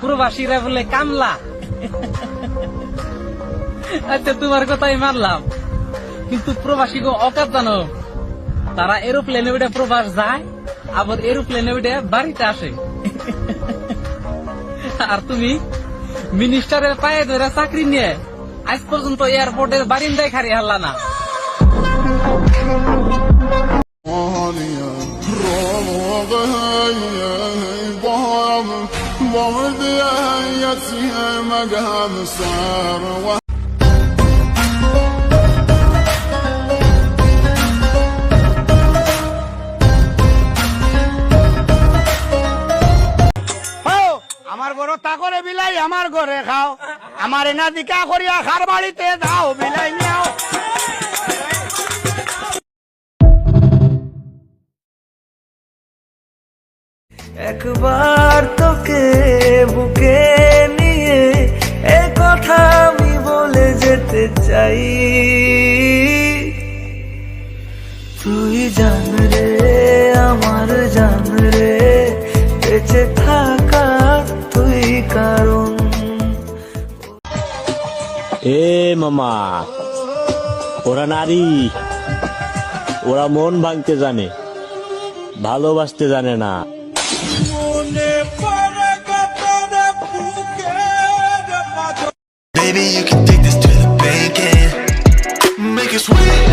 পুরোবাসীরা বলে, কামলা। আচ্ছা তোমার কথাই মানলাম। কিন্তু প্রবাসী গো অকাত জানো, তারা এরোপ্লেনে উঠে প্রবাস যায়, আবার এরোপ্লেনে উঠে বাড়িতে আসে। আর তুমি মিনিস্টারের পায়ে ধরে চাকরি নিয়ে আজ পর্যন্ত এয়ারপোর্টের বারিন্দায় খারি হারলা না। بامد يسيها مقام صار হও, আমার ঘর তা করে বিলাই আমার ঘরে খাও আমার এনা দিকা করিয়া খার বাড়িতে দাও বিলাই নিয়াও একবার তোকে বুকে নিয়ে এ কথা আমি বলে যেতে চাই। তুই জান রে, আমার জান রে, বেঁচে থাকা তুই কারণ। এ মামা, ওরা নারী, ওরা মন ভাঙতে জানে, ভালোবাসতে জানে না। Baby, you can take this to the bank and make it sweet.